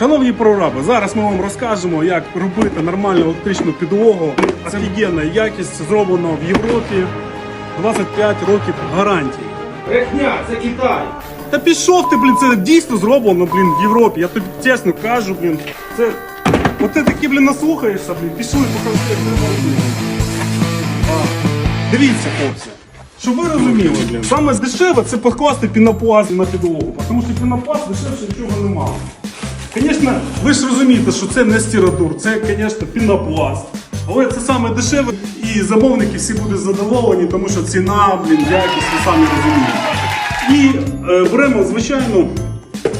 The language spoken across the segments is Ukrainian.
Шановні прораби, зараз ми вам розкажемо, як робити нормальну електричну підлогу. Офігенна якість зроблено в Європі. 25 років гарантії. Брехня, це Китай. Та пішов ти, блін, це дійсно зроблено, блін, в Європі. Я тобі чесно кажу, блін. Це. От ти таки, блін, наслухаєшся, блін, пішли покажи, як треба Дивіться, хлопці. Щоб ви розуміли, блін, саме дешеве це покласти пінопласт на підлогу, тому що пінопласт дешевше нічого немає. Звісно, ви ж розумієте, що це не стіратур, це, звісно, пінопласт. Але це саме дешеве, і замовники всі будуть задоволені, тому що ціна, блін, якість, ви самі розумієте. І е, беремо звичайну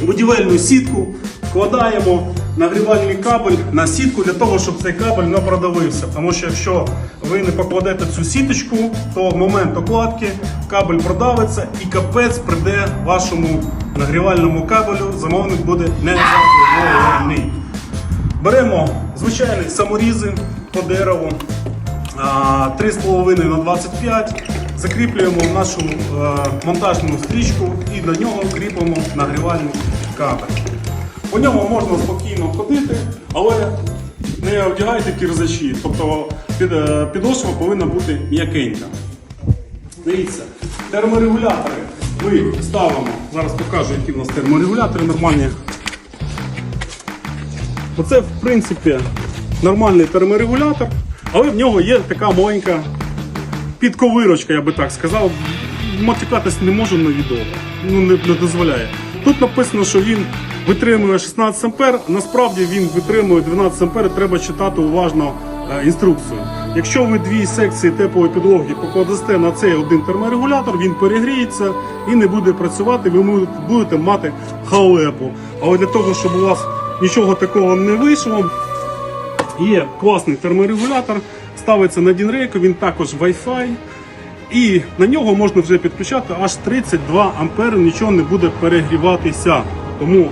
будівельну сітку, вкладаємо нагрівальний кабель на сітку для того, щоб цей кабель не продавився. Тому що якщо ви не покладете цю сіточку, то в момент окладки кабель продавиться і капець прийде вашому нагрівальному кабелю, замовник буде не. Беремо звичайні саморізи по дереву 3,5 на 25, закріплюємо нашу е, монтажну стрічку і до нього кріпимо нагрівальний кабель. По ньому можна спокійно ходити, але не одягайте кірзачі, тобто е, підошва повинна бути м'якенька. Дивіться, терморегулятори ми ставимо. Зараз покажу, які в нас терморегулятори нормальні. Оце, в принципі, нормальний терморегулятор, але в нього є така маленька підковирочка, я би так сказав. Мотикатись не можу на відео, ну не, не дозволяє. Тут написано, що він витримує 16 ампер, насправді він витримує 12 ампер, треба читати уважно е, інструкцію. Якщо ви дві секції теплої підлоги покладете на цей один терморегулятор, він перегріється і не буде працювати, ви будете мати халепу. Але для того, щоб у вас нічого такого не вийшло, Є класний терморегулятор, ставиться на Дінрейку, він також Wi-Fi. І на нього можна вже підключати аж 32 ампери, нічого не буде перегріватися. Тому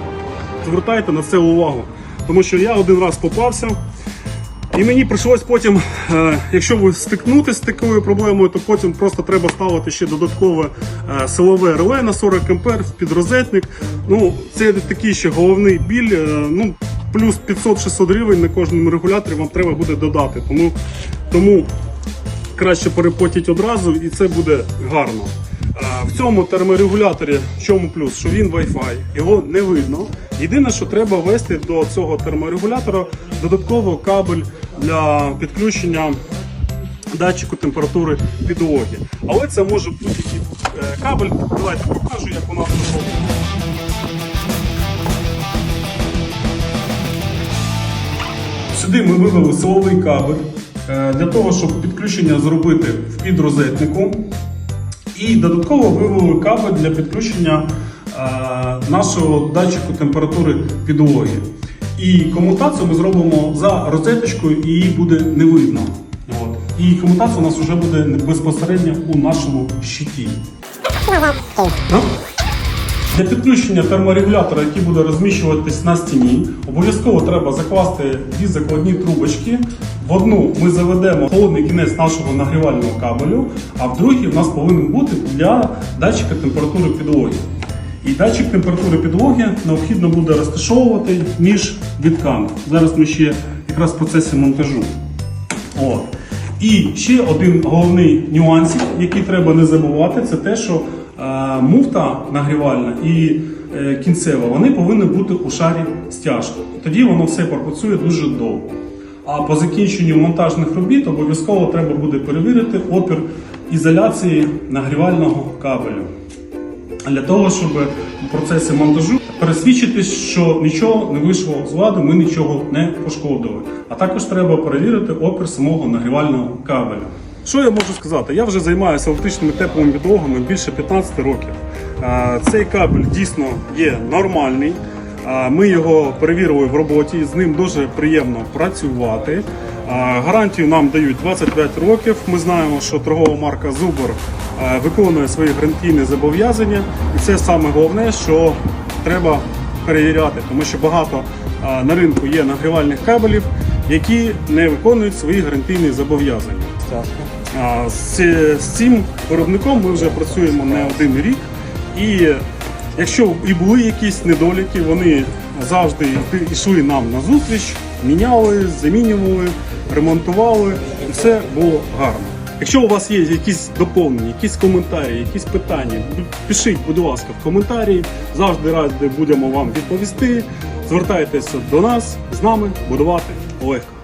звертайте на це увагу. Тому що я один раз попався. І мені прийшлось потім, е, якщо ви стикнутися з такою проблемою, то потім просто треба ставити ще додаткове е, силове реле на 40 ампер в підрозетник. Ну, це такий ще головний біль. е, Ну, плюс 500-600 гривень на кожному регуляторі вам треба буде додати. Тому, тому краще перепотіть одразу і це буде гарно. В цьому терморегуляторі в чому плюс? Що він Wi-Fi, його не видно. Єдине, що треба ввести до цього терморегулятора додатково кабель для підключення датчику температури підлоги. Але це може бути і е, кабель. Давайте покажу, як у нас. Сюди ми вивели силовий кабель е, для того, щоб підключення зробити в підрозетнику. І додатково вивели кабель для підключення е, нашого датчику температури підлоги. І комутацію ми зробимо за розеточкою і її буде не видно. От. І комутація у нас вже буде безпосередньо у нашому щиті. Ну, Для підключення терморегулятора, який буде розміщуватись на стіні, обов'язково треба закласти дві закладні трубочки. В одну ми заведемо холодний кінець нашого нагрівального кабелю, а в другій в нас повинен бути для датчика температури підлоги. І датчик температури підлоги необхідно буде розташовувати між вітками. Зараз ми ще якраз в процесі монтажу. От. І ще один головний нюанс, який треба не забувати, це те, що е, муфта нагрівальна і е, кінцева вони повинні бути у шарі стяжки. Тоді воно все пропрацює дуже довго. А по закінченню монтажних робіт обов'язково треба буде перевірити опір ізоляції нагрівального кабелю для того, щоб процесі монтажу пересвідчитись, що нічого не вийшло з ладу, ми нічого не пошкодили. А також треба перевірити опір самого нагрівального кабеля. Що я можу сказати? Я вже займаюся електричними теплими підлогами більше 15 років. Цей кабель дійсно є нормальний. Ми його перевірили в роботі, з ним дуже приємно працювати. Гарантію нам дають 25 років. Ми знаємо, що торгова марка Zubr е, виконує свої гарантійні зобов'язання, і це саме головне, що треба перевіряти, тому що багато е, на ринку є нагрівальних кабелів, які не виконують свої гарантійні зобов'язання. З цим виробником ми вже працюємо не один рік. І якщо і були якісь недоліки, вони завжди йшли нам на зустріч, міняли, замінювали, ремонтували, і все було гарно. Якщо у вас є якісь доповнення, якісь коментарі, якісь питання, пишіть, будь ласка, в коментарі. Завжди раді будемо вам відповісти. Звертайтеся до нас з нами будувати легко.